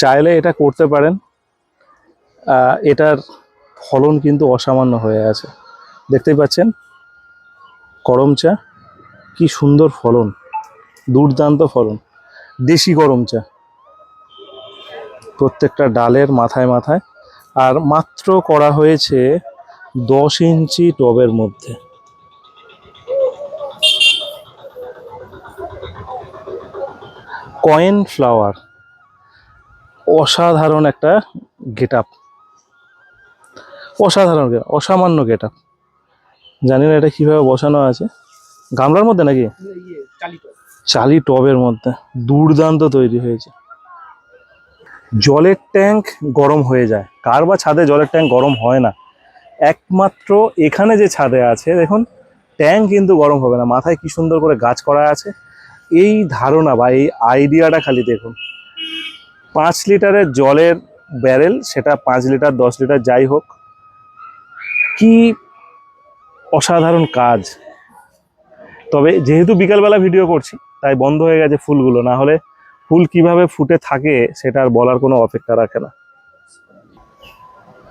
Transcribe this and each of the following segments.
চাইলে এটা করতে পারেন। এটার ফলন কিন্তু অসামান্য হয়ে আছে। দেখতেই পাচ্ছেন? করম চা, কি সুন্দর ফলন, দুর্দান্ত ফলন, দেশি গরম চা। প্রত্যেকটা ডালের মাথায় মাথায়। আর মাত্র করা হয়েছে দশ ইঞ্চি টবের মধ্যে। Coin flower. অসাধারণ একটা গেট আপ অসাধারণ অসামান্য গেট আপ জানি না এটা কীভাবে বসানো আছে। গামলার মধ্যে নাকি? চালি টবের মধ্যে। দুর্দান্ত তৈরি হয়েছে। জলের ট্যাঙ্ক গরম হয়ে যায়। কার বা ছাদে জলের ট্যাঙ্ক গরম হয় না। একমাত্র এখানে যে ছাদে আছে, দেখুন, ট্যাঙ্ক কিন্তু গরম হবে না। মাথায় কি সুন্দর করে গাছ করা আছে। এই ধারণা বা এই আইডিয়াটা খালি দেখুন। পাঁচ লিটারের জলের ব্যারেল সেটা পাঁচ লিটার, দশ লিটার, যাই হোক, কি অসাধারণ কাজ। তবে যেহেতু বিকালবেলা ভিডিও করছি, তাই বন্ধ হয়ে গেছে ফুলগুলো, না হলে ফুল কীভাবে ফুটে থাকে, সেটা আর বলার কোনো অপেক্ষা রাখে না।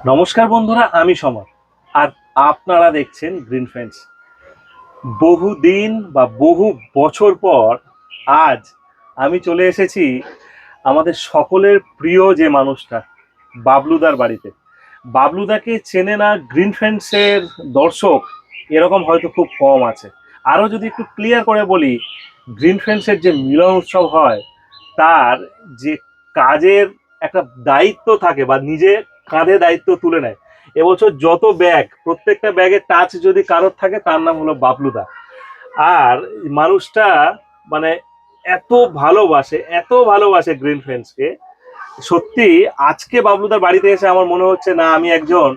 নমস্কার বন্ধুরা, আমি সমর। আর আপনারা দেখছেন গ্রিন ফ্রেন্ডস বহুদিন বা বহু বছর পর আজ আমি চলে এসেছি আমাদের সকলের প্রিয় যে মানুষটা, বাবলুদার বাড়িতে। বাবলুদাকে চেনে না গ্রিন ফ্রেন্ডসের দর্শক, এরকম হয়তো খুব কম আছে। আরও যদি একটু ক্লিয়ার করে বলি, গ্রিন ফ্রেন্ডসের যে মিলন উৎসব হয়, তার যে কাজের একটা দায়িত্ব থাকে বা নিজে কাঁধে দায়িত্ব তুলে নেয়। এবছর যত ব্যাগ, প্রত্যেকটা ব্যাগের টাচ যদি কারোর থাকে, তার নাম হলো বাবলুদা। আর মানুষটা মানে এত ভালোবাসে এত ভালোবাসে গ্রিন ফ্রেন্ডসকে সত্যি, আজকে বাবলুদার বাড়িতে এসে আমার মনে হচ্ছে, না, আমি একজন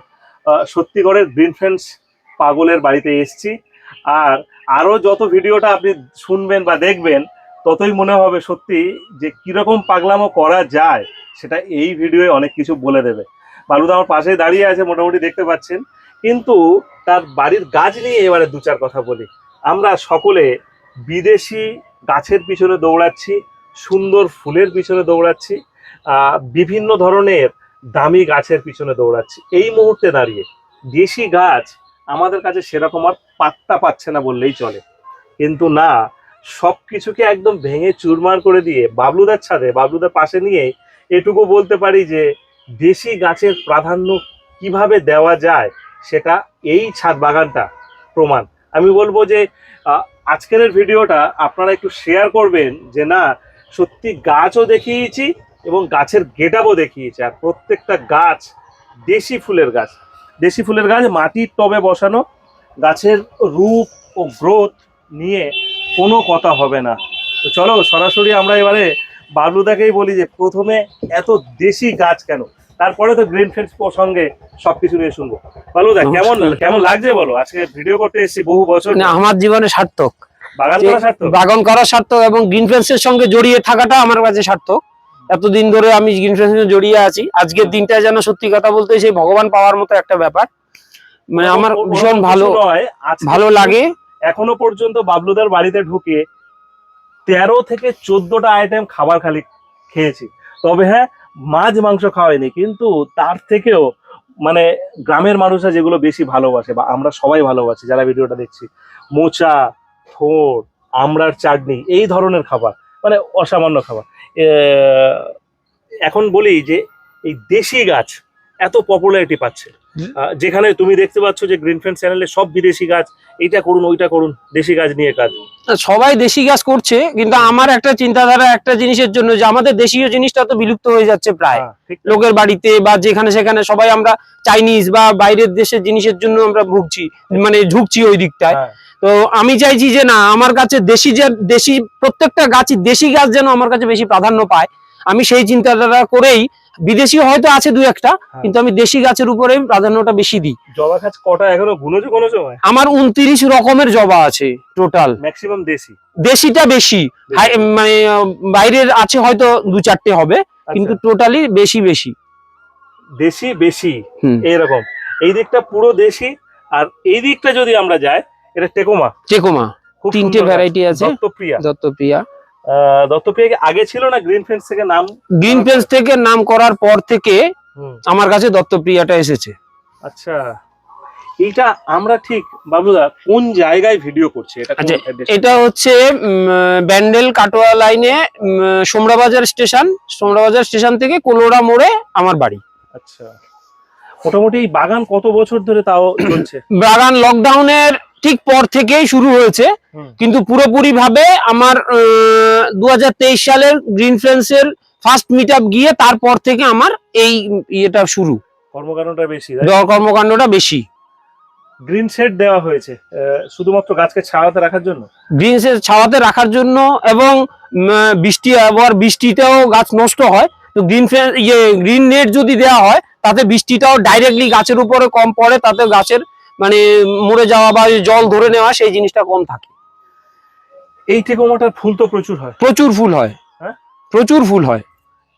সত্যি সত্যিকারের গ্রিন ফ্রেন্ডস পাগলের বাড়িতে এসেছি। আর আরও যত ভিডিওটা আপনি শুনবেন বা দেখবেন, ততই মনে হবে সত্যি যে কীরকম পাগলামো করা যায়, সেটা এই ভিডিওয়ে অনেক কিছু বলে দেবে। বালুদা আমার পাশে দাঁড়িয়ে আছে, মোটামুটি দেখতে পাচ্ছেন। কিন্তু তার বাড়ির গাছ নিয়ে এবারে দু চার কথা বলি। আমরা সকলে বিদেশি গাছের পিছনে দৌড়াচ্ছি, সুন্দর ফুলের পিছনে দৌড়াচ্ছি বিভিন্ন ধরনের দামি গাছের পিছনে দৌড়াচ্ছি। এই মুহূর্তে দাঁড়িয়ে দেশি গাছ আমাদের কাছে সেরকম আর পাত্তা পাচ্ছে না বললেই চলে। কিন্তু না সব কিছুকে একদম ভেঙে চুরমার করে দিয়ে বাবলুদার ছাদে, বাবলুদার পাশে নিয়ে এটুকু বলতে পারি যে দেশি গাছের প্রাধান্য কীভাবে দেওয়া যায় সেটা এই ছাদ বাগানটা প্রমাণ। আমি বলব যে আজকের ভিডিওটা আপনারা একটু শেয়ার করবেন যে না, সত্যি গাছও দেখিয়েছি এবং গাছের গেটাবও দেখিয়েছি। আর প্রত্যেকটা গাছ দেশি ফুলের গাছ। দেশি ফুলের গাছ মাটির টবে বসানো, গাছের রূপ ও গ্রোথ নিয়ে কোনো কথা হবে না। তো চলো সরাসরি আমরা এবারে বাবলুদাকেই বলি যে, প্রথমে এত দেশি গাছ কেন? তারপরে তো গ্রিন ফ্রেন্ডস প্রসঙ্গে সবকিছু নিয়ে শুনব। বাবলুদা কেমন কেমন লাগছে বলো? আজকে ভিডিও করতে এসেছি বহু বছর না আমার জীবনে সার্থক। বাগান করা সার্থক? বাগান করা সার্থক এবং গ্রিন ফ্রেন্ডসের সঙ্গে জড়িয়ে থাকাটা আমার কাছে সার্থক। এতদিন ধরে আমি গ্রিন ফ্রেন্ডসের সঙ্গে জড়িয়ে আছি। আজকের দিনটা যেন সত্যি কথা বলতে সেই ভগবান পাওয়ার মতো একটা ব্যাপার। মানে আমার ভীষণ ভালো ভালো লাগে। এখনও পর্যন্ত বাবলুদার বাড়িতে ঢুকে তেরো থেকে চোদ্দটা আইটেম খাবার খালি খেয়েছি। তবে হ্যাঁ মাছ, মাংস খাওয়াইনি, কিন্তু তার থেকেও মানে গ্রামের মানুষরা যেগুলো বেশি ভালোবাসে বা আমরা সবাই ভালোবাসি, যারা ভিডিওটা দেখছি, মোচা থোড় আমড়ার চাটনি, এই ধরনের খাবার মানে অসামান্য খাবার। এখন বলি যে এই দেশি গাছ এত পপুলারিটি পাচ্ছে। যেখানে তুমি দেখতে পাচ্ছ যে গ্রিন ফ্রেন্ড চ্যানেলে সব বিদেশি গাছ এইটা করুন ওইটা করুন দেশি গাছ নিয়ে কাজ। সবাই দেশি গাছ করছে কিন্তু আমার একটা চিন্তাধারা একটা জিনিসের জন্য যে আমাদের দেশীয় জিনিসটা তো বিলুপ্ত হয়ে যাচ্ছে প্রায়। হ্যাঁ। লোকের বাড়িতে বা যেখানে সেখানে সবাই আমরা চাইনিজ বা বাইরের দেশের জিনিসের জন্য আমরা ভুগছি মানে ঝুঁকছি ওই দিকটায়। হ্যাঁ, তো আমি চাইছি যে না আমার কাছে দেশি যে দেশি প্রত্যেকটা গাছই দেশি গাছ যেন আমার কাছে বেশি প্রাধান্য পায়। আমি সেই চিন্তাধারা করেই বিদেশি হয়তো আছে দু একটা হ্যাঁ। কিন্তু আমি দেশি গাছের উপরে প্রাধান্যটা বেশি দিই। জবা গাছ কটা এখনও গুনেছো কোনো সময়? আমার উনত্রিশ রকমের জবা আছে টোটাল ম্যাক্সিমাম দেশি? দেশিটা বেশি। মানে বাইরের আছে হয়তো দু চারটে হবে কিন্তু আচ্ছা, টোটালি বেশি বেশি। দেশি বেশি? এইরকম। এই দিকটা পুরো দেশি আর এই দিকটা যদি আমরা যাই এটা টেকোমা। টেকোমা। তিনটে ভ্যারাইটি আছে। দত্তপ্রিয়া। দত্তপ্রিয়া। দত্তপ্রিয়া কি আগে ছিল না গ্রিন ফেন্স থেকে নাম? গ্রিন ফেন্স থেকে নাম করার পর থেকে আমার কাছে দত্তপ্রিয়াটা এসেছে। আচ্ছা। এইটা আমরা ঠিক বাবুদা কোন জায়গায় ভিডিও করছি? এটা আচ্ছা? এটা হচ্ছে ব্যান্ডেল কাটোয়া লাইনে সোমরাবাজার স্টেশন সোমরাবাজার স্টেশন থেকে কোলোরা মোড়ে আমার বাড়ি। আচ্ছা। মোটামুটি এই বাগান কত বছর ধরে তাও চলছে? বাগান লকডাউনের ঠিক পর থেকেই শুরু হয়েছে। কিন্তু পুরোপুরি ভাবে আমার দু হাজার তেইশ সালের গ্রিন ফ্রেন্ডসের ফার্স্ট মিট গিয়ে তারপর থেকে আমার এই ইয়েটা শুরু। কর্মকাণ্ডটা বেশি কর্মকাণ্ডটা বেশি। গ্রিন শেড দেওয়া হয়েছে শুধুমাত্র গাছকে ছাওয়াতে রাখার জন্য? গ্রিন ছাওয়াতে রাখার জন্য এবং বৃষ্টি আবার বৃষ্টিতেও গাছ নষ্ট হয়। তো গ্রিন ইয়ে গ্রিন নেট যদি দেওয়া হয় তাতে বৃষ্টিটাও ডাইরেক্টলি গাছের উপরে কম পড়ে তাতে গাছের মানে মরে যাওয়া বা জল ধরে নেওয়া সেই জিনিসটা কম থাকে। এই টেকোমাটার ফুল তো প্রচুর হয়। প্রচুর ফুল হয়। হ্যাঁ? প্রচুর ফুল হয়।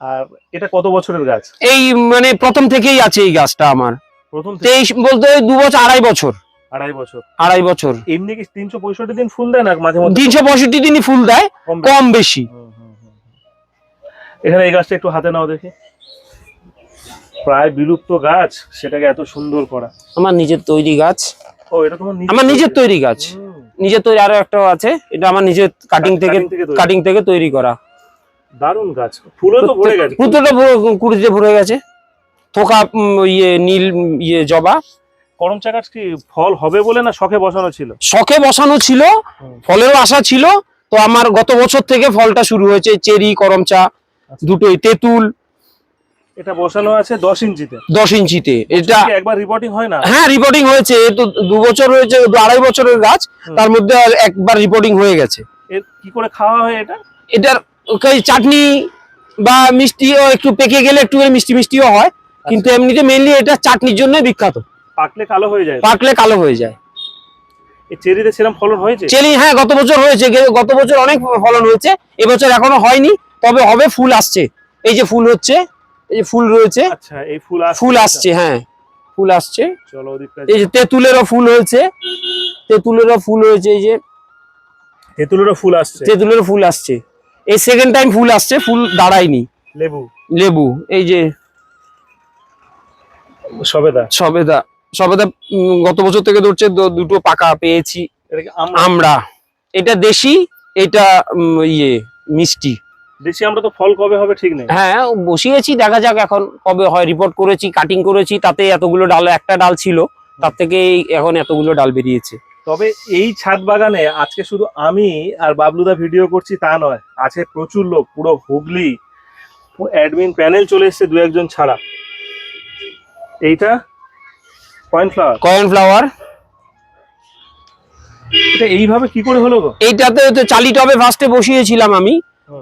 আর এটা কত বছরের গাছ? এই মানে প্রথম থেকেই আছে এই গাছটা আমার। প্রথম তেইশ বলতে দু বছর আড়াই বছর। আড়াই বছর। আড়াই বছর। এমনি কি তিনশো পঁয়ষট্টি দিন ফুল দেয় না মাঝে মধ্যে? তিনশো পঁয়ষট্টি দিনই ফুল দেয় কম বেশি? এখানে এই গাছটা একটু হাতে নাও দেখি। প্রায় বিলুপ্ত গাছ সেটাকে এত সুন্দর করা। আমার নিজের তৈরি গাছ। ও এটা তোমার আমার নিজের তৈরি? গাছ। নিজের তৈরি আরও একটা আছে এটা আমার নিজের কাটিং থেকে। কাটিং থেকে তৈরি করা। দারুণ গাছ। ফুলও তো ভরে গেছে। পুতোটা কুড়িতে ভরে গেছে। থোকা ইয়ে নীল ইয়ে জবা। করম চা গাছ কি ফল হবে বলে না শখে বসানো ছিল? শখে বসানো ছিল ফলেরও আশা ছিল। তো আমার গত বছর থেকে ফলটা শুরু হয়েছে চেরি করমচা আচ্ছা। দুটোই তেঁতুল। এটা বসানো আছে দশ ইঞ্চিতে। দশ ইঞ্চিতে। এটা একবার রিপোর্টিং হয় না? হ্যাঁ রিপোর্টিং হয়েছে। তো দু বছর হয়েছে আড়াই বছরের গাছ। তার মধ্যে একবার রিপোর্টিং হয়ে গেছে। কি করে খাওয়া হয় এটা? এটার ওই চাটনি বা মিষ্টিও একটু পেকে গেলে একটু মিষ্টি মিষ্টিও হয়। কিন্তু এমনিতে মেনলি এটা চাটনির জন্য বিখ্যাত। পাকলে কালো হয়ে যায়। পাকলে কালো হয়ে যায়। চেরিতে সেরকম ফলন হয়েছে? চেরি হ্যাঁ গত বছর হয়েছে। গত বছর অনেক ফলন হয়েছে। এবছর এখনও হয়নি। তবে হবে ফুল আসছে। এই যে ফুল হচ্ছে এই যে ফুল রয়েছে আচ্ছা এই ফুল আসছে ফুল আসছে হ্যাঁ ফুল আসছে। চলো এই যে তেঁতুলেরও ফুল হয়েছে তেঁতুলেরও ফুল হয়েছে এই যে তেঁতুলেরও ফুল আসছে। তেঁতুলেরও ফুল আসছে। এই সেকেন্ড টাইম ফুল আসছে ফুল দাঁড়ায়নি। লেবু। লেবু এই যে সবেদা। সবেদা সবেদা গত বছর থেকে ধরছে দুটো পাকা পেয়েছি। আমরা? এটা দেশি এটা ইয়ে মিষ্টি। দেশি আমরা তো ফল কবে হবে ঠিক নেই। হ্যাঁ বসিয়েছি দেখা যাক এখন কবে হয়। রিপোর্ট করেছি কাটিং করেছি তাতে এতগুলো ডাল একটা ডাল ছিল তার থেকে এখন এতগুলো ডাল বেরিয়েছে। তবে এই ছাদ বাগানে আজকে শুধু আমি আর বাবলুদা ভিডিও করছি তা নয় আছে প্রচুর লোক পুরো হুগলি অ্যাডমিন প্যানেল চলে এসেছে দু একজন ছাড়া। এইটা পয়েন্ট ফ্লাওয়ার কয়েন ফ্লাওয়ার এটা এইভাবে কি করে হলো এইটাতে তো চালি টবে ফার্স্টে বসিয়েছিলাম আমি।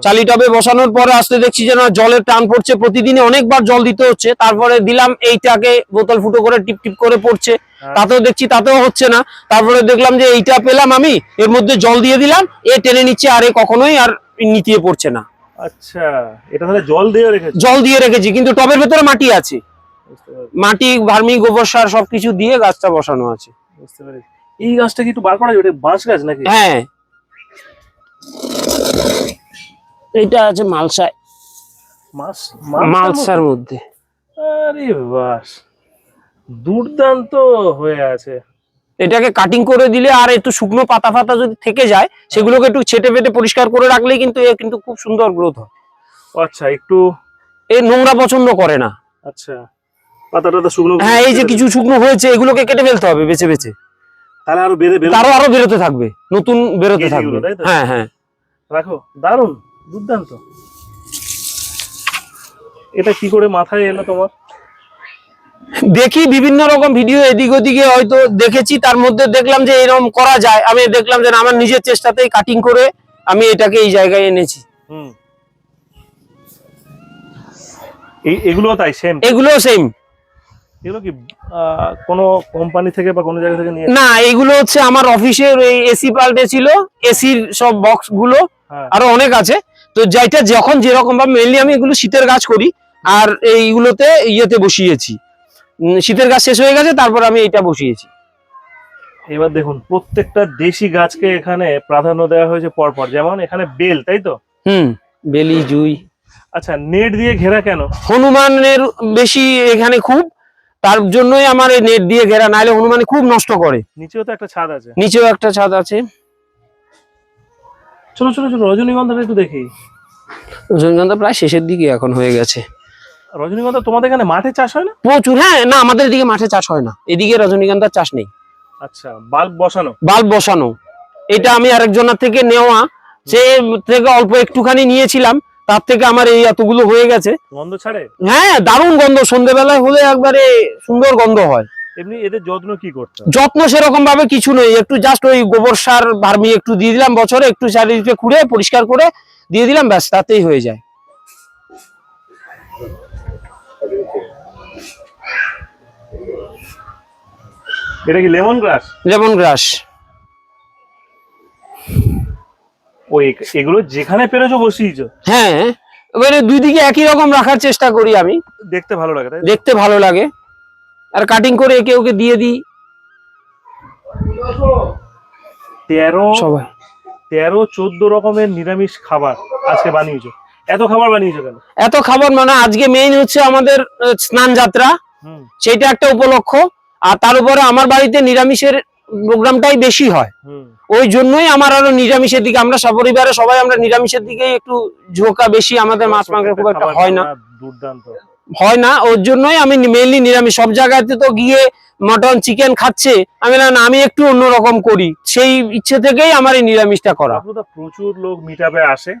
চালি টবে বসানোর পরে আসতে দেখছি যে না জলের টান পড়ছে। প্রতিদিনে অনেকবার জল দিতে হচ্ছে। তারপরে দিলাম এইটাকে বোতল ফুটো করে টিপ টিপ করে পড়ছে। হ্যাঁ। তাতেও দেখছি তাতেও হচ্ছে না। তারপরে দেখলাম যে এইটা পেলাম আমি এর মধ্যে জল দিয়ে দিলাম এ টেনে নিচ্ছে আর এ কখনোই আর নিতিয়ে পড়ছে না। আচ্ছা এটা তাহলে জল দিয়ে রেখেছে? জল দিয়ে রেখেছি কিন্তু টবের ভেতরে মাটি আছে। মাটি ভার্মি গোবর সার সবকিছু দিয়ে গাছটা বসানো আছে। বুঝতে পেরেছি। এই গাছটা কি একটু বার করা যাবে? বাঁশ গাছ নাকি? হ্যাঁ এটা আছে মালসায়। মালসার মধ্যে? আরে বাস। দুর্দান্ত হয়ে আছে। এটাকে কাটিং করে দিলে আর একটু শুকনো পাতা ফাতা যদি থেকে যায় সেগুলোকে একটু ছেটে ফেটে পরিষ্কার করে রাখলে কিন্তু এ কিন্তু খুব সুন্দর গ্রোথ হয়। আচ্ছা একটু এ নোংরা পছন্দ করে না। আচ্ছা পাতা টাতা শুকনো হ্যাঁ এই যে কিছু শুকনো হয়েছে এগুলোকে কেটে ফেলতে হবে বেছে বেছে। তাহলে আরও বেড়ে তারও আরও বেরোতে থাকবে। নতুন বেরোতে থাকবে। হ্যাঁ হ্যাঁ। রাখো দারুণ দুর্দান্ত। এটা কি করে মাথায় এলো তোমার? দেখি বিভিন্ন রকম ভিডিও এদিক ওদিকে হয়তো দেখেছি তার মধ্যে দেখলাম যে এরকম করা যায়। আমি দেখলাম যে আমার নিজের চেষ্টাতেই কাটিং করে আমি এটাকে এই জায়গায় এনেছি। এগুলো তাই সেম এগুলো সেম এগুলো কি আহ, কোনো কোম্পানি থেকে বা কোনো জায়গা থেকে নিয়ে? না এগুলো হচ্ছে আমার অফিসের এই এসি পাল্টে ছিল এসির সব বক্সগুলো হ্যাঁ। আরও অনেক আছে। তো যাইটা যখন যেরকম ভাবে মেনলি আমি এগুলো শীতের গাছ করি আর এইগুলোতে ইয়েতে বসিয়েছি। শীতের গাছ শেষ হয়ে গেছে তারপর আমি এটা বসিয়েছি। এবার দেখুন প্রত্যেকটা দেশি গাছকে এখানে প্রাধান্য দেওয়া হয়েছে পরপর। যেমন এখানে বেল তাই তো? হুম বেলি জুই। আচ্ছা নেট দিয়ে ঘেরা কেন? হনুমানের বেশি এখানে খুব তার জন্যই আমার এই নেট দিয়ে ঘেরা নাহলে হনুমানে খুব নষ্ট করে। নিচেও তো একটা ছাদ আছে। নিচেও একটা ছাদ আছে। চলো চলো চলো রজনীগন্ধাটা একটু দেখি। রজনীগন্ধা প্রায় শেষের দিকে এখন হয়ে গেছে। রজনীগন্ধা তোমাদের এখানে মাঠে চাষ হয় না? প্রচুর হ্যাঁ না আমাদের এদিকে মাঠে চাষ হয় না। এদিকে রজনীগন্ধার চাষ নেই। আচ্ছা বাল্ব বসানো? বাল্ব বসানো। এটা আমি আরেকজনের থেকে নেওয়া। সে থেকে অল্প একটুখানি নিয়েছিলাম। তার থেকে আমার এই এতগুলো হয়ে গেছে। গন্ধ ছাড়ে? হ্যাঁ দারুণ গন্ধ। সন্ধ্যেবেলায় হলে একবারে সুন্দর গন্ধ হয়। এমনি এদের যত্ন কি করতে যত্ন সেরকম ভাবে কিছু নেই। একটু জাস্ট ওই গোবর সার ভার্মি একটু দিয়ে দিলাম বছরে একটু চারিদিকে খুঁড়ে পরিষ্কার করে দিয়ে দিলাম ব্যাস তাতেই হয়ে যায়। এটা কি লেমন গ্রাস? লেমন গ্রাস। ওই এগুলো যেখানে পেরেছ বসিয়েছো? হ্যাঁ এবারে দুই দিকে একই রকম রাখার চেষ্টা করি আমি। দেখতে ভালো লাগে দেখতে ভালো লাগে। আর কাটিং করে একে ওকে দিয়ে দিই। তেরো সবাই। তেরো চোদ্দ রকমের নিরামিষ খাবার আজকে বানিয়েছো। এত খাবার বানিয়েছো কেন? এত খাবার মানে আজকে মেইন হচ্ছে আমাদের স্নান যাত্রা সেটা একটা উপলক্ষ। আর তার উপরে আমার বাড়িতে নিরামিষের প্রোগ্রামটাই বেশি হয়। ওই জন্যই আমার আরও নিরামিষের দিকে আমরা সপরিবারে সবাই আমরা নিরামিষের দিকে একটু ঝোঁকা বেশি আমাদের মাছ মাংস খুব একটা হয় না। হয় না ওর জন্যই আমি মেইনলি নিরামিষ। সব জায়গাতে তো গিয়ে মটন চিকেন খাচ্ছে। আমি না না, আমি একটু অন্যরকম করি। সেই ইচ্ছে থেকেই আমার এই নিরামিষটা করা। প্রচুর লোক মিটাপে আসে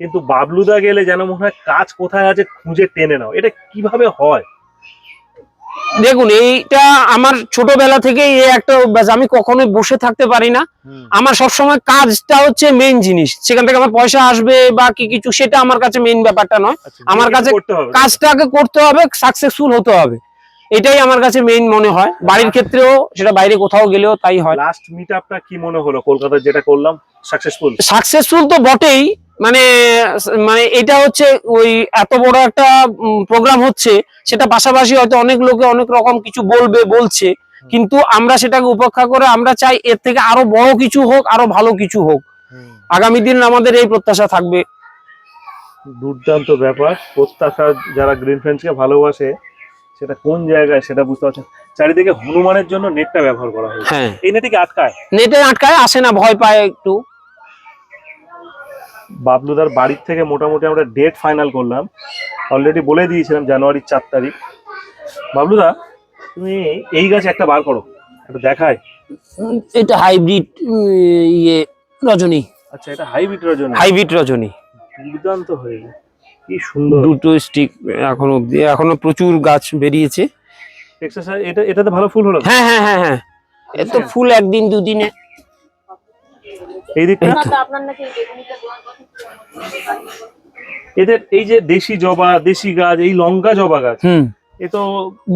কিন্তু বাবলুদা গেলে যেন মনে হয় কাজ কোথায় আছে খুঁজে টেনে নাও। এটা কীভাবে হয়? দেখুন এইটা আমার ছোটবেলা থেকে এই একটা অভ্যাস। আমি কখনোই বসে থাকতে পারি না। আমার সবসময় কাজটা হচ্ছে মেইন জিনিস। সেখান থেকে আমার পয়সা আসবে বা কি কিছু সেটা আমার কাছে মেইন ব্যাপারটা নয়। আচ্ছা, আমার কাছে কাজটাকে করতে হবে সাকসেসফুল হতে হবে। এটাই আমার কাছে মেইন মনে হয়। বাড়ির ক্ষেত্রেও সেটা বাইরে কোথাও গেলেও তাই হয়। লাস্ট মিট আপটা কি মনে হলো? কলকাতায় যেটা করলাম সাকসেসফুল সাকসেসফুল তো বটেই। মানে মানে এটা হচ্ছে ওই এত বড় একটা প্রোগ্রাম হচ্ছে সেটা পাশাপাশি হয়তো অনেক লোকে অনেক রকম কিছু বলবে বলছে কিন্তু আমরা সেটাকে উপেক্ষা করে আমরা চাই এর থেকে আরও বড় কিছু হোক আরও ভালো কিছু হোক। আগামী দিন আমাদের এই প্রত্যাশা থাকবে। দুর্দান্ত ব্যাপার। প্রত্যাশা যারা গ্রিন ফ্রেন্ডসকে ভালোবাসে সেটা কোন জায়গায় সেটা বুঝতে পারছেন? চারিদিকে হনুমানের জন্য নেটটা ব্যবহার করা হয় হ্যাঁ। এই নেটে কি আটকায়? নেটে আটকায় আসে না ভয় পায় একটু। বাবলুদার বাড়ির থেকে মোটামুটি আমরা ডেট ফাইনাল করলাম। অলরেডি বলে দিয়েছিলাম জানুয়ারির চার তারিখ। বাবলুদা তুমি এই গাছ একটা বার করো একটা দেখায়। এটা হাইব্রিড ইয়ে রজনী। আচ্ছা এটা হাইব্রিড রজনী। হাইব্রিড রজনী। দুর্দান্ত হয়েছে কি সুন্দর। দুটো স্টিক এখনও অব্দি এখনও প্রচুর গাছ বেরিয়েছে। এক্সারসাইজ এটা এটাতে ভালো ফুল হলো? হ্যাঁ হ্যাঁ হ্যাঁ হ্যাঁ। এ তো ফুল একদিন দুদিনে। এই দিকটা? আপনার নাকি বেগুনিটা দেওয়ার কথা এদের এই যে দেশি জবা দেশি গাছ এই লঙ্কা জবা গাছ হুম। এ তো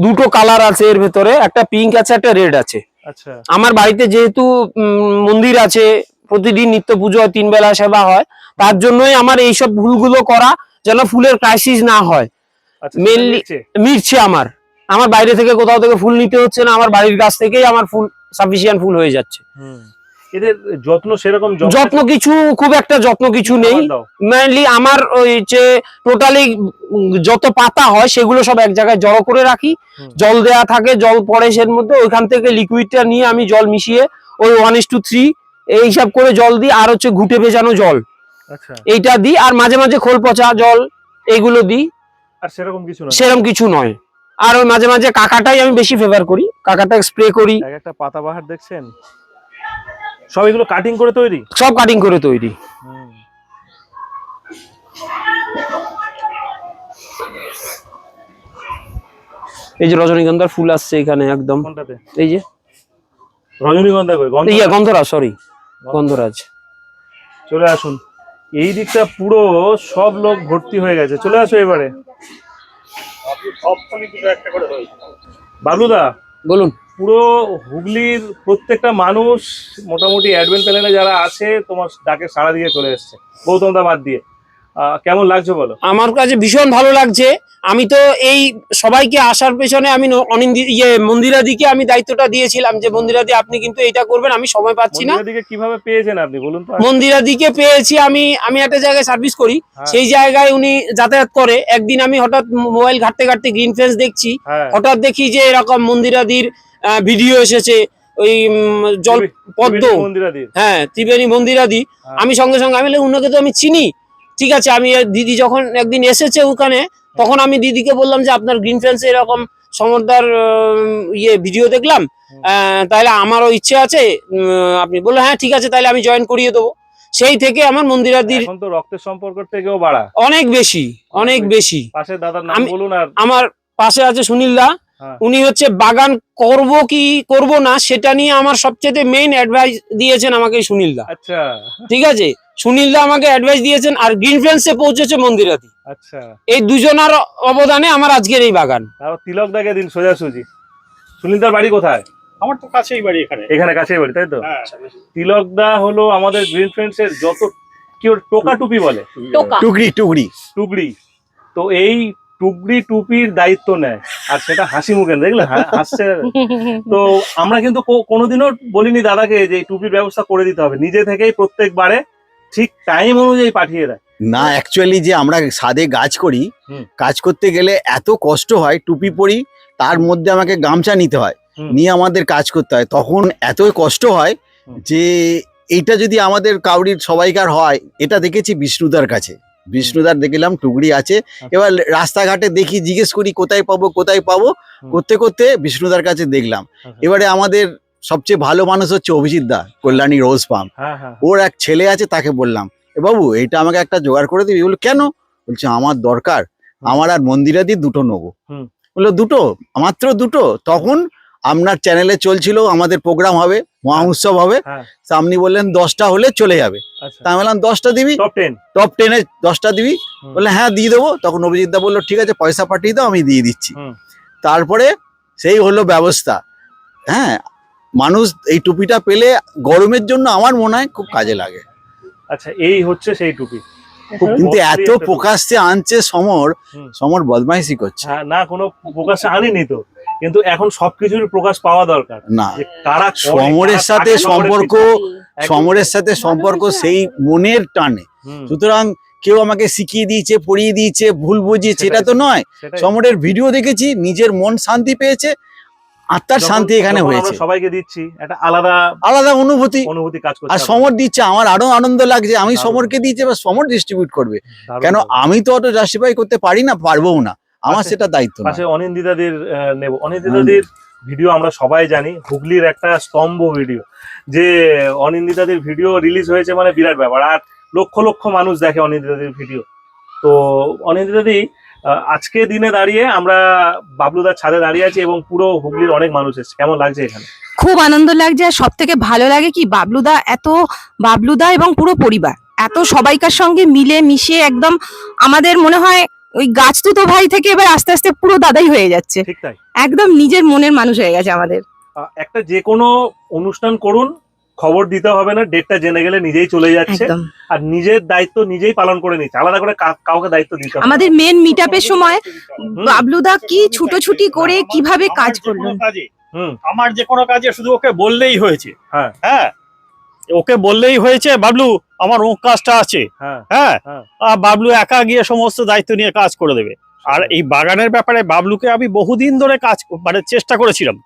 দুটো কালার আছে এর ভেতরে একটা পিঙ্ক আছে একটা রেড আছে। আচ্ছা। আমার বাড়িতে যেহেতু উম, মন্দির আছে প্রতিদিন নিত্য পুজো হয় তিন বেলা সেবা হয় তার জন্যই আমার এইসব ফুলগুলো করা যেন ফুলের ক্রাইসিস না হয়। আচ্ছা Mainly- নিচে। মিটছে আমার। আমার বাইরে থেকে কোথাও থেকে ফুল নিতে হচ্ছে না আমার বাড়ির গাছ থেকেই আমার ফুল সাফিসিয়েন্ট ফুল হয়ে যাচ্ছে। হুম। এদের যত্ন সেরকম যত্ন কিছু খুব একটা যত্ন কিছু নেই। মেনলি আমার ওই যে টোটালি যত পাতা হয় সেগুলো সব এক জায়গায় জড়ো করে রাখি। জল দেয়া থাকে জল পড়ে সের মধ্যে ওইখান থেকে লিকুইডটা নিয়ে আমি জল মিশিয়ে ওই ওয়ান ইস টু থ্রি এই হিসাব করে জল দিই আর হচ্ছে ঘুটে ভেজানো জল। আচ্ছা। এইটা দিই আর মাঝে মাঝে খোল পচা জল এইগুলো দিই। আর সেরকম কিছু না সেরকম কিছু নয়। আর ওই মাঝে মাঝে কাকাটাই আমি বেশি ফেভার করি। কাকাটা স্প্রে করি। এক একটা পাতাবাহার দেখছেন? সব এগুলো কাটিং করে তৈরি? সব কাটিং করে তৈরি। এই যে রজনীগন্ধার ফুল আসছে এখানে একদম। এই যে। রজনীগন্ধা কই? গন্ধ ইয়ে গন্ধরাজ সরি গন্ধরাজ। চলে আসুন। এই দিকটা পুরো সব লোক ভর্তি হয়ে গেছে। চলে আসো এবারে। বাবলুদা? বলুন। পুরো হুগলির প্রত্যেকটা মানুষ মোটামুটি অ্যাডভেন্ট প্যানেলে যারা আছে তোমার ডাকে সাড়া দিয়ে চলে এসছে গৌতম দা বাদ দিয়ে। কেমন লাগছে বলো? আমার কাছে ভীষণ ভালো লাগছে। আমি তো এই সবাইকে আসার পেছনে আমি অনিন্দি ইয়ে মন্দিরাদিকে আমি দায়িত্বটা দিয়েছিলাম যে মন্দিরাদি আপনি কিন্তু এটা করবেন আমি সময় পাচ্ছি না। কীভাবে পেয়েছেন আপনি বলুন তো মন্দিরাদিকে পেয়েছি আমি আমি একটা জায়গায় সার্ভিস করি। হ্যাঁ। সেই জায়গায় উনি যাতায়াত করে। একদিন আমি হঠাৎ মোবাইল ঘাটতে ঘাটতে গ্রিন ফেন্স দেখছি। হ্যাঁ। হঠাৎ দেখি যে এরকম মন্দিরাদির ভিডিও এসেছে ওই জল পদ্ম। হ্যাঁ ত্রিবেণী মন্দিরাদি। হ্যাঁ। আমি সঙ্গে সঙ্গে আমি উনাকে তো আমি চিনি। ঠিক আছে আমি দিদি যখন একদিন এসেছে ওখানে তখন আমি দিদিকে বললাম যে আপনার গ্রিন ফ্রেন্ডসে এরকম সমর্দার ইয়ে ভিডিও দেখলাম। তাহলে আমারও ইচ্ছে আছে। আপনি বললেন হ্যাঁ ঠিক আছে তাহলে আমি জয়েন করিয়ে দেবো। সেই থেকে আমার মন্দিরাদির এখন তো রক্তের সম্পর্ক থেকেও বাড়া। অনেক বেশি অনেক বেশি। পাশে দাদার নাম বলুন আর আমার পাশে আছে সুনীল দা। উনি হচ্ছে বাগান করব কি করব না সেটা নিয়ে আমার সবচেয়ে মেইন অ্যাডভাইস দিয়েছেন আমাকে এই সুনীল দা। আচ্ছা। ঠিক আছে? সুনীল দা আমাকে অ্যাডভাইস দিয়েছেন আর গ্রিন ফ্রেন্ডসে পৌঁছেছে মন্দিরাতি। আচ্ছা। এই দুজনার অবদানে আমার আজকের এই বাগান। তিলক দাকে দিন সোজাসুজি। সুনীলদার বাড়ি কোথায়? আমার তো কাছেই বাড়ি এখানে। এখানে কাছেই বাড়ি তাই তো? হ্যাঁ। তিলক দা হলো আমাদের গ্রিন ফ্রেন্ডস এর যত কি ওর টোকা টুপি বলে? টোকা। টুকরি টুকরি। টুকরি। তো এই টুকরি টুপির দায়িত্ব নেয়। আর সেটা হাসি মুখে দেখলে হাসছে। তো আমরা কিন্তু কোনোদিনও বলিনি দাদাকে যে টুপির ব্যবস্থা করে দিতে হবে। নিজে থেকেই প্রত্যেকবারে ঠিক টাইম অনুযায়ী পাঠিয়ে দেয়। না অ্যাকচুয়ালি যে আমরা সাদে কাজ করি কাজ করতে গেলে এত কষ্ট হয় টুপি পরি তার মধ্যে আমাকে গামছা নিতে হয়। নিয়ে আমাদের কাজ করতে হয়। তখন এত কষ্ট হয় যে এইটা যদি আমাদের কাউরির সবাইকার হয় এটা দেখেছি বিষ্ণুদার কাছে। বিষ্ণুদার দেখলাম টুকরি আছে। এবার রাস্তাঘাটে দেখি জিজ্ঞেস করি কোথায় পাবো কোথায় পাবো? করতে করতে বিষ্ণুদার কাছে দেখলাম। আচ্ছা। এবারে আমাদের সবচেয়ে ভালো মানুষ হচ্ছে অভিজিৎ দা কল্যাণী রোজ পাম্প। হ্যাঁ হ্যাঁ। ওর এক ছেলে আছে তাকে বললাম এ বাবু এটা আমাকে একটা জোগাড় করে দিবি? বলল কেন? বলছে আমার দরকার আমার আর মন্দিরা দিয়ে দুটো নেব। বলল দুটো? মাত্র দুটো? তখন আপনার চ্যানেলে চলছিল আমাদের প্রোগ্রাম হবে মহা উৎসব হবে। হ্যাঁ। তা আপনি বললেন দশটা হলে চলে যাবে। আচ্ছা। তা আমি বললাম দশটা দিবি? টপ টেন দশটা দিবি। বললে হ্যাঁ দিয়ে দেবো। তখন অভিজিৎ দা বলল ঠিক আছে পয়সা পাঠিয়ে দাও আমি দিয়ে দিচ্ছি। তারপরে সেই হলো ব্যবস্থা। হ্যাঁ মানুষ এই টুপিটা পেলে গরমের জন্য আমার মনে হয় খুব কাজে লাগে। আচ্ছা এই হচ্ছে সেই টুপি। কিন্তু এত প্রকাশ্যে আনছে সমর সমর বদমাইশি করছে। হ্যাঁ না কোনো প্রকাশ আনিনি তো। কিন্তু এখন সবকিছুর প্রকাশ পাওয়া দরকার। না কারা সমরের সাথে সম্পর্ক সমরের সাথে সম্পর্ক সেই মনের টানে। সুতরাং কেউ আমাকে শিখিয়ে দিয়েছে পড়িয়ে দিয়েছে ভুল বুঝিয়েছে এটা তো নয়। সমরের ভিডিও দেখেছি নিজের মন শান্তি পেয়েছে আত্মার শান্তি এখানে হয়েছে। সবাইকে দিচ্ছি একটা আলাদা আলাদা অনুভূতি। অনুভূতি কাজ করছে আর সমর দিচ্ছে আমার আরও আনন্দ লাগছে আমি সমরকে দিয়েছি এবার সমর ডিস্ট্রিবিউট করবে। কেন আমি তো অত জাস্টিফাই করতে পারি না পারব না। আমার সেটা দায়িত্ব না। পাশে অনিন্দিতাদের নেব। অনিন্দিতাদের ভিডিও আমরা সবাই জানি হুগলির একটা স্তম্ভ ভিডিও। যে অনিন্দিতাদের ভিডিও রিলিজ হয়েছে মানে বিরাট ব্যাপার। আর লক্ষ লক্ষ মানুষ দেখে অনিন্দিতাদের ভিডিও। তো অনিন্দিতাদি আজকে দিনে দাঁড়িয়ে আমরা বাবলুদার ছাদে দাঁড়িয়ে আছি এবং পুরো হুগলির অনেক মানুষ এসেছে। কেমন লাগছে এখানে? খুব আনন্দ লাগছে। আর সব থেকে ভালো লাগে কি বাবলুদা এত বাবলুদা এবং পুরো পরিবার এত সবাইকার সঙ্গে মিলে মিশে একদম আমাদের মনে হয় ওই গাছ তো তো ভাই থেকে এবার আস্তে আস্তে পুরো দাদাই হয়ে যাচ্ছে। ঠিক তাই। একদম নিজের মনের মানুষ হয়ে গেছে আমাদের। একটা যে কোনো অনুষ্ঠান করুন খবর দিতে হবে না ডেটটা জেনে গেলে নিজেই চলে যাচ্ছে। আর নিজের দায়িত্ব নিজেই পালন করে নিচ্ছে আলাদা করে কা- কাউকে দায়িত্ব দিতে হবে আমাদের মেন মিট আপের সময় বাবলুদা কি ছুটোছুটি করে কীভাবে কাজ করল আমার যে কোনো কাজে শুধু ওকে বললেই হয়েছে। হ্যাঁ। হ্যাঁ ওকে বললেই হয়েছে বাবলু আমার ও কাজটা আছে। হ্যাঁ হ্যাঁ? হ্যাঁ। আর বাবলু একা গিয়ে সমস্ত দায়িত্ব নিয়ে কাজ করে দেবে। আর এই বাগানের ব্যাপারে বাবলুকে আমি বহুদিন ধরে কাজ মানে চেষ্টা করেছিলাম।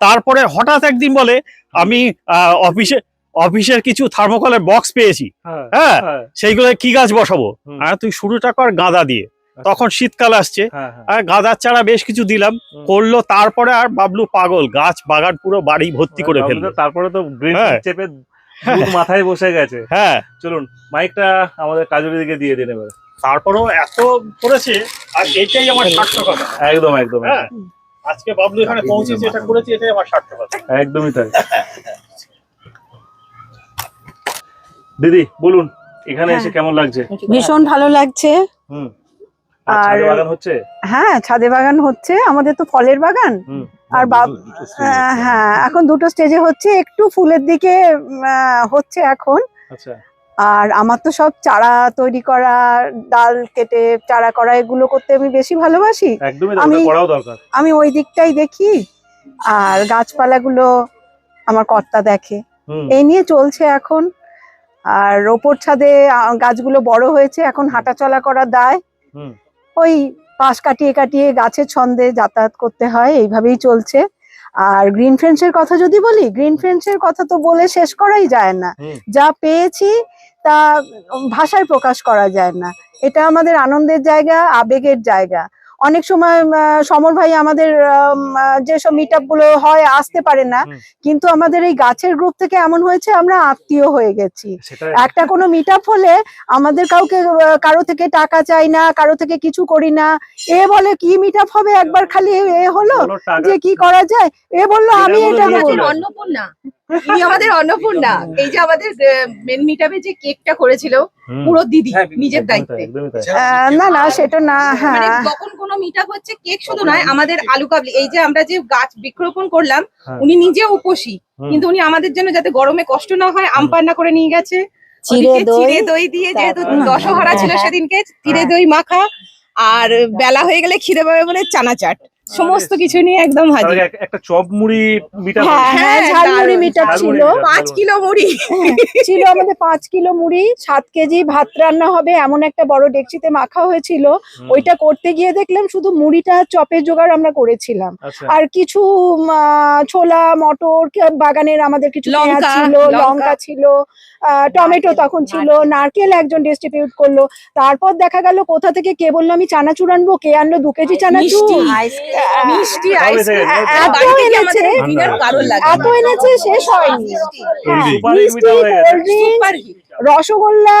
তারপরে হঠাৎ একদিন বলে আমি অফিসে অফিসের কিছু থার্মোকলের বক্স পেয়েছি। হ্যাঁ হ্যাঁ? সেইগুলো কি গাছ বসাবো। আর তুই শুরুটা কর গাঁদা দিয়ে। তখন শীতকাল আসছে। আর গাঁদার চারা বেশ কিছু দিলাম। করল তারপরে আর বাবলু পাগল। গাছ বাগান পুরো বাড়ি ভর্তি করে বাবলু ফেলল। তারপরে তো। চেপে মাথায় বসে গেছে। হ্যাঁ। চলুন মাইকটা আমাদের কাজুরি দিকে দিয়ে দিন এবার। তারপরেও এত করেছে আর এটাই আমার সার্থকতা। একদম একদম হ্যাঁ। আজকে বাবলু এখানে পৌঁছেছে এটা করেছে এটাই আমার সার্থকতা। একদমই তাই। দিদি বলুন এখানে এসে কেমন লাগছে? ভীষণ ভালো লাগছে। হুম। আর ছাদে বাগান হচ্ছে? হ্যাঁ ছাদে বাগান হচ্ছে। আমাদের তো ফলের বাগান। হুম। আর বাব আহ, হ্যাঁ এখন দুটো স্টেজে হচ্ছে একটু ফুলের দিকে হচ্ছে এখন। আচ্ছা। আর আমার তো সব চারা তৈরি করা ডাল কেটে চারা করা এগুলো করতে আমি বেশি ভালোবাসি। আমি- আমি ওই দিকটাই দেখি আর গাছপালাগুলো আমার কর্তা দেখে। এই নিয়ে চলছে এখন। আর ওপর ছাদে গাছগুলো বড় হয়েছে এখন হাঁটাচলা করা দায়। ওই পাশ কাটিয়ে কাটিয়ে গাছের ছন্দে যাতায়াত করতে হয় এইভাবেই চলছে। আর গ্রিন ফ্রেন্ডসের কথা যদি বলি গ্রিন ফ্রেন্ডসের কথা তো বলে শেষ করাই যায় না। যা পেয়েছি তা ভাষায় প্রকাশ করা যায় না। এটা আমাদের আনন্দের জায়গা আবেগের জায়গা। অনেক সময় আহ, সমর ভাই আমাদের আহ, যেসব মিটগুলো হয় আসতে পারে না। কিন্তু আমাদের এই গাছের গ্রুপ থেকে এমন হয়েছে আমরা আত্মীয় হয়ে গেছি। একটা কোনো মিট হলে আমাদের কাউকে কারও থেকে টাকা চাই না কারও থেকে কিছু করি না। এ বলে কি মিট হবে? একবার খালি এ হলো যে কি করা যায়? এ বলল আমি এটা। অন্নপূর্ণা ইনি আমাদের অন্নপূর্ণা। এই যে আমাদের মেন মিটাবে যে কেকটা করেছিল পুরো দিদি হ্যাঁ, নিজের দায়িত্বে। আহ, না না সেটা না মানে হ্যাঁ। যখন কোনো মিটআপ হচ্ছে কেক শুধু নয় আমাদের আলু কাবলি এই যে আমরা যে গাছ বৃক্ষরোপণ করলাম হ্যাঁ। উনি নিজেও উপসী। কিন্তু উনি আমাদের জন্য যাতে গরমে কষ্ট না হয় আম পান্না করে নিয়ে গেছে। চিড়ে দই, দিয়ে যেহেতু দশহরা ছিল হ্যাঁ। সেদিনকে চিড়ে দই মাখা আর বেলা হয়ে গেলে খিদে পাবে বলে চানা চাট সমস্ত কিছু নিয়ে একদম হাজির। একটা চপ মুড়ি মিটা হ্যাঁ হ্যাঁ হ্যাঁ, ঝালমুড়ি মিটার ছিল। meetup, পাঁচ কিলো মুড়ি। ছিল আমাদের পাঁচ কিলো মুড়ি সাত কেজি ভাত রান্না হবে এমন একটা বড় ডেকচিতে মাখা হয়েছিল। ওইটা করতে গিয়ে দেখলাম শুধু মুড়িটা চপের জোগাড় আমরা করেছিলাম। আচ্ছা। আর কিছু আহ, ছোলা মটর বাগানের আমাদের কিছু পেঁয়াজ ছিল লঙ্কা। লঙ্কা ছিল আহ, টমেটো তখন ছিল নারকেল। একজন ডিস্ট্রিবিউট করল। তারপর দেখা গেল কোথা থেকে কে বলল আমি চানাচুর আনব কে আনলো দু কেজি চানাচুর? মিষ্টি, এত এনেছে, এত এনেছে শেষ হয়নি। হ্যাঁ, হয়ে রসগোল্লা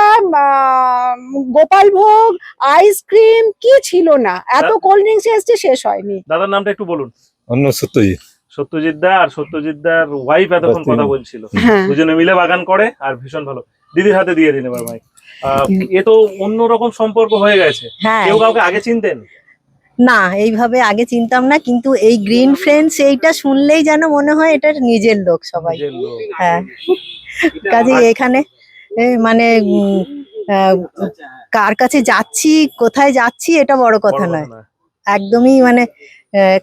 গোপাল ভোগ আইসক্রিম কি ছিল না? এত কোল্ড ড্রিঙ্কস এসছে শেষ হয়নি। দাদার নামটা একটু বলুন। অন্য সত্যজিৎ। সত্যজিৎ দা আর সত্যজিৎ দার ওয়াইফ এতক্ষণ কথা। বলছিল। হ্যাঁ। দুজনে মিলে বাগান করে আর ভীষণ ভালো। দিদির হাতে দিয়ে দিন এবার ভাই। এ তো অন্যরকম সম্পর্ক হয়ে গেছে। হ্যাঁ। কেউ কাউকে আগে চিনতেন? না এইভাবে আগে চিনতাম না কিন্তু এই গ্রিন ফ্রেন্ডস এইটা শুনলেই যেন মনে হয় এটা নিজের লোক সবাই। হ্যাঁ। কাজে এখানে মানে আহ, কার কাছে যাচ্ছি কোথায় যাচ্ছি এটা বড় কথা নয়। একদমই মানে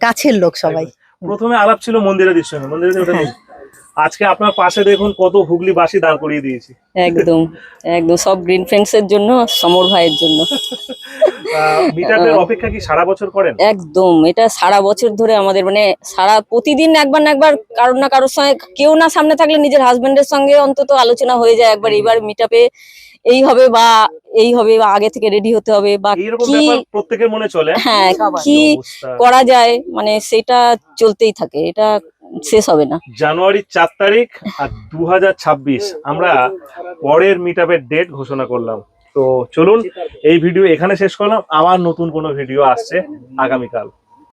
কাছের লোক সবাই। প্রথমে আলাপ ছিল মন্দিরের দৃশ্য নিয়ে, মন্দিরে ওটা নেই। আজকে আপনার পাশে দেখুন কত হুগলি বাসি দাঁড় করিয়ে দিয়েছি। একদম একদম। সব গ্রিন ফ্রেন্ডস এর জন্য সমর ভাইয়ের জন্য। মিটারের অপেক্ষা কি সারা বছর করেন? একদম এটা সারা বছর ধরে আমাদের মানে সারা প্রতিদিন একবার না একবার কারোর না কারোর সঙ্গে কেউ না সামনে থাকলে নিজের হাজবেন্ডের সঙ্গে অন্তত আলোচনা হয়ে যায় একবার এইবার মিট এই হবে বা এই হবে বা আগে থেকে রেডি হতে হবে বা কি প্রত্যেকের মনে চলে? হ্যাঁ কি কি করা যায় মানে সেটা চলতেই থাকে এটা শেষ হবে না। জানুয়ারির চার তারিখ আর দু হাজার ছাব্বিশ আমরা পরের মিট ডেট ঘোষণা করলাম। তো চলুন এই ভিডিও এখানে শেষ করলাম। আবার নতুন কোনো ভিডিও আসছে আগামীকাল।